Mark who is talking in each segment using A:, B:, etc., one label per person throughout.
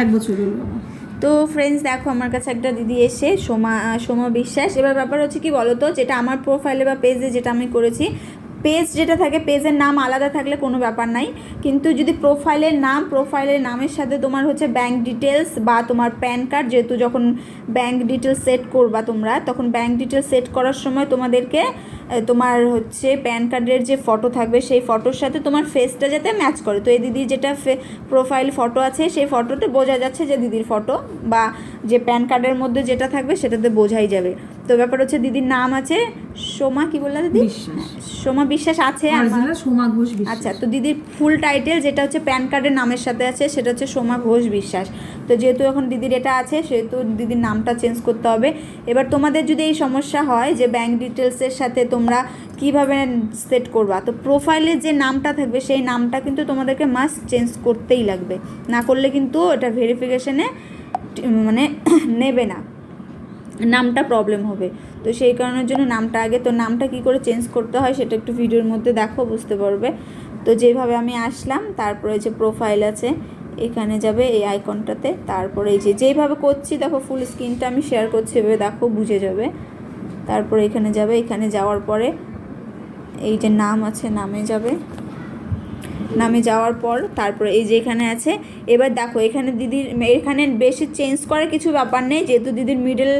A: এক বছর হলো
B: তো ফ্রেন্ডস দেখো, আমার কাছে একটা দিদি এসে, সোমা সোমা বিশ্বাস। এবার ব্যাপার হচ্ছে কি বলো তো যেটা আমার প্রোফাইলে বা পেজে যেটা আমি করেছি পেজ যেটা থাকে পেজের নাম আলাদা থাকলে কোনো ব্যাপার নাই। কিন্তু যদি প্রোফাইলের নাম প্রোফাইলের নামের সাথে তোমার হচ্ছে ব্যাংক ডিটেলস বা তোমার প্যান কার্ড যেহেতু যখন ব্যাংক ডিটেলস সেট করবা তোমরা, তখন ব্যাংক ডিটেলস সেট করার সময় তোমাদেরকে তোমার হচ্ছে প্যান কার্ডের যে ফটো থাকবে, সেই ফটোর সাথে তোমার ফেসটা যাতে ম্যাচ করে। তো এই দিদির যেটা প্রোফাইল ফটো আছে, সেই ফটোতে বোঝা যাচ্ছে যে দিদির ফটো বা যে প্যান কার্ডের মধ্যে যেটা থাকবে, সেটাতে বোঝাই যাবে। তো ব্যাপার হচ্ছে দিদির নাম আছে সোমা কি বললা দিদি? সোমা বিশ্বাস আছে
A: সোমা ঘোষ
B: আচ্ছা তো দিদির ফুল টাইটেল যেটা হচ্ছে প্যান কার্ডের নামের সাথে আছে সেটা হচ্ছে সোমা ঘোষ বিশ্বাস। তো যেহেতু এখন দিদির এটা আছে সেহেতু দিদির নামটা চেঞ্জ করতে হবে। এবার তোমাদের যদি এই সমস্যা হয় যে ব্যাংক ডিটেলসের সাথে তোমরা কীভাবে সেট করবা তো প্রোফাইলে যে নামটা থাকবে সেই নামটা কিন্তু তোমাদেরকে মাস্ট চেঞ্জ করতেই লাগবে। না করলে কিন্তু এটা ভেরিফিকেশনে মানে নেবে না। নামটা প্রবলেম হবে। তো সেই কারণের জন্য নামটা আগে, তো নামটা কি করে চেঞ্জ করতে হয় সেটা একটু ভিডিওর মধ্যে দেখো, বুঝতে পারবে। তো যেভাবে আমি আসলাম, তারপরে যে প্রোফাইল আছে, এখানে যাবে এই আইকনটাতে তারপরে এই যে যেইভাবে করছি, দেখো ফুল স্ক্রিনটা আমি শেয়ার করছি, এভাবে দেখো, বুঝে যাবে। তারপরে এখানে যাবে, এখানে যাওয়ার পরে এই যে নাম আছে, নামে যাবে। নামে যাওয়ার পর তারপরে এই যে এখানে আছে এবার দেখো এখানে দিদির এখানে বেশি চেঞ্জ করার কিছু ব্যাপার নেই যেহেতু দিদির মিডল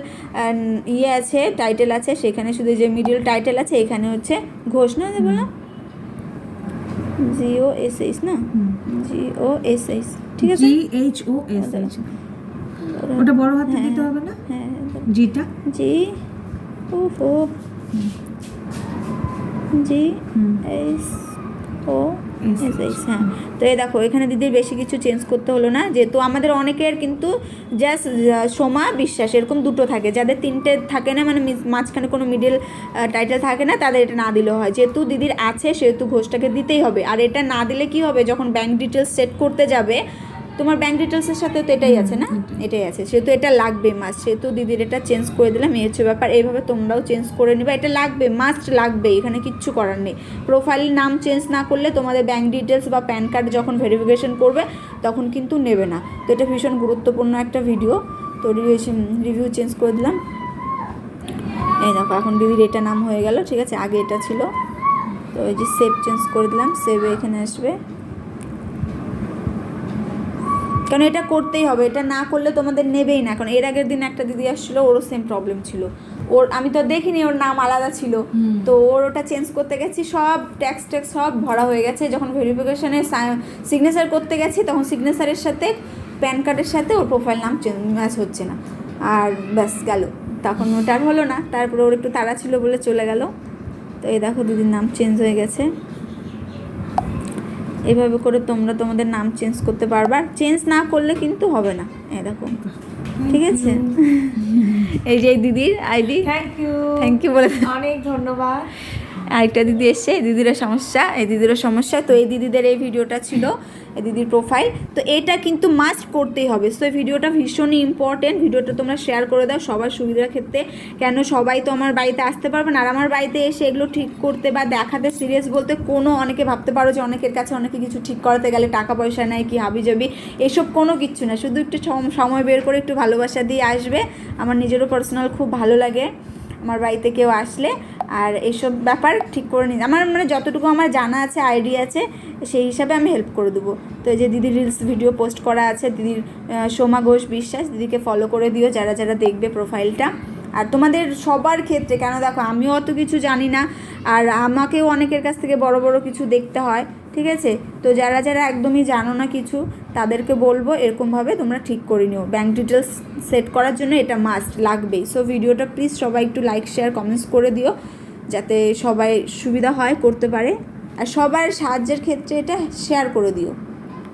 B: ইয়ে আছে টাইটেল আছে সেখানে শুধু যে মিডল টাইটেল আছে এখানে হচ্ছে ঘোষ না যে বললাম? জিও এস এইচ না? জিও এস এইচ ঠিক আছে?
A: G H O S H ওটা বড় হাতে
B: হ্যাঁ,
A: দিতে হবে না?
B: হ্যাঁ
A: জিটা
B: জি ও ও জি এস ও হ্যাঁ। তো এই দেখো এখানে দিদির বেশি কিছু চেঞ্জ করতে হলো না যেহেতু আমাদের অনেকের কিন্তু জাস্ট সোমা বিশ্বাস এরকম দুটো থাকে। যাদের তিনটে থাকে না মানে মাঝখানে কোনো মিডিল টাইটেল থাকে না তাদের এটা না দিলেও হয়। যেহেতু দিদির আছে সেহেতু ঘোষটাকে দিতেই হবে। আর এটা না দিলে কি হবে? যখন ব্যাংক ডিটেলস সেট করতে যাবে তোমার ব্যাংক ডিটেলসের সাথে তো এটাই আছে না? এটাই আছে। সেহেতু এটা লাগবে মাস্ট সেহেতু দিদির এটা চেঞ্জ করে দিলাম এই হচ্ছে ব্যাপার। এইভাবে তোমরাও চেঞ্জ করে নিবে। এটা লাগবে মাস্ট লাগবে এখানে কিচ্ছু করার নেই। প্রোফাইল নাম চেঞ্জ না করলে তোমাদের ব্যাংক ডিটেলস বা প্যান কার্ড যখন ভেরিফিকেশন করবে তখন কিন্তু নেবে না। তো এটা ভীষণ গুরুত্বপূর্ণ একটা ভিডিও তো রিভিউ চেঞ্জ করে দিলাম। এই দেখো এখন দিদির এটা নাম হয়ে গেল ঠিক আছে? আগে এটা ছিল। তো এই যে সেভ চেঞ্জ করে দিলাম। সেভে এখানে আসবে। কারণ এটা করতেই হবে? এটা না করলে তোমাদের নেবেই না। কারণ এর আগের দিন একটা দিদি আসছিল ওরও সেম প্রবলেম ছিল। ওর আমি তো দেখিনি ওর নাম আলাদা ছিল। তো ওর ওটা চেঞ্জ করতে গেছি সব ট্যাক্স ট্যাক্স সব ভরা হয়ে গেছে। যখন ভেরিফিকেশনে সিগনেচার করতে গেছি তখন সিগনেচারের সাথে প্যান কার্ডের সাথে ওর প্রোফাইল নাম ম্যাচ হচ্ছে না। আর ব্যাস গেল। তখন ওটা আর হলো না। তারপরে ওর একটু তাড়া ছিল বলে চলে গেল। তো এই দেখো দিদির নাম চেঞ্জ হয়ে গেছে। এভাবে করে তোমরা তোমাদের নাম চেঞ্জ করতে পারবা। চেঞ্জ না করলে কিন্তু হবে না। এরকম ঠিক আছে? এই যে এই দিদির ID.
A: Thank you
B: thank you বলে
A: অনেক ধন্যবাদ।
B: আরেকটা দিদি এসছে, এই দিদিরও সমস্যা, এই দিদিরও সমস্যা। তো এই দিদিদের এই ভিডিওটা ছিল, এই দিদির প্রোফাইল তো এটা কিন্তু মাস্ট করতেই হবে। সো এই ভিডিওটা ভীষণই ইম্পর্টেন্ট ভিডিওটা তোমরা শেয়ার করে দাও সবার সুবিধার ক্ষেত্রে। কেন সবাই তো আমার বাড়িতে আসতে পারবে না? আর আমার বাড়িতে এসে এগুলো ঠিক করতে বা দেখাতে সিরিয়াস বলতে কোনো অনেকে ভাবতে পারো যে অনেকের কাছে অনেকে কিছু ঠিক করাতে গেলে টাকা পয়সা নেয়, কি হাবি যাবি এসব কোনো কিচ্ছু না। শুধু একটু সম- সময় বের করে একটু ভালোবাসা দিয়ে আসবে। আমার নিজেরও পার্সোনাল খুব ভালো লাগে। আমার বাড়িতে কেউ আসলে আর এইসব ব্যাপার ঠিক করে নিই আমার মানে যতটুকু আমার জানা আছে আইডিয়া আছে, সেই হিসাবে আমি হেল্প করে দেবো। তো এই যে দিদির রিলস ভিডিও পোস্ট করা আছে, দিদির সোমা ঘোষ বিশ্বাস, দিদিকে ফলো করে দিও যারা যারা দেখবে প্রোফাইলটা আর তোমাদের সবার ক্ষেত্রে, কেন দেখো, আমিও অত কিছু জানি না, আর আমাকেও অনেকের কাছ থেকে বড় বড় কিছু দেখতে হয়, ঠিক আছে? তো যারা যারা একদমই জানো না কিছু, তাদেরকে বলব এরকমভাবে তোমরা ঠিক করে নিও। ব্যাঙ্ক ডিটেলস সেট করার জন্য এটা মাস্ট লাগবেই। সো ভিডিওটা প্লিজ সবাই একটু লাইক শেয়ার কমেন্টস করে দিও। যাতে সবাই সুবিধা হয় করতে পারে। আর সবার সাহায্যের ক্ষেত্রে এটা শেয়ার করে দিও।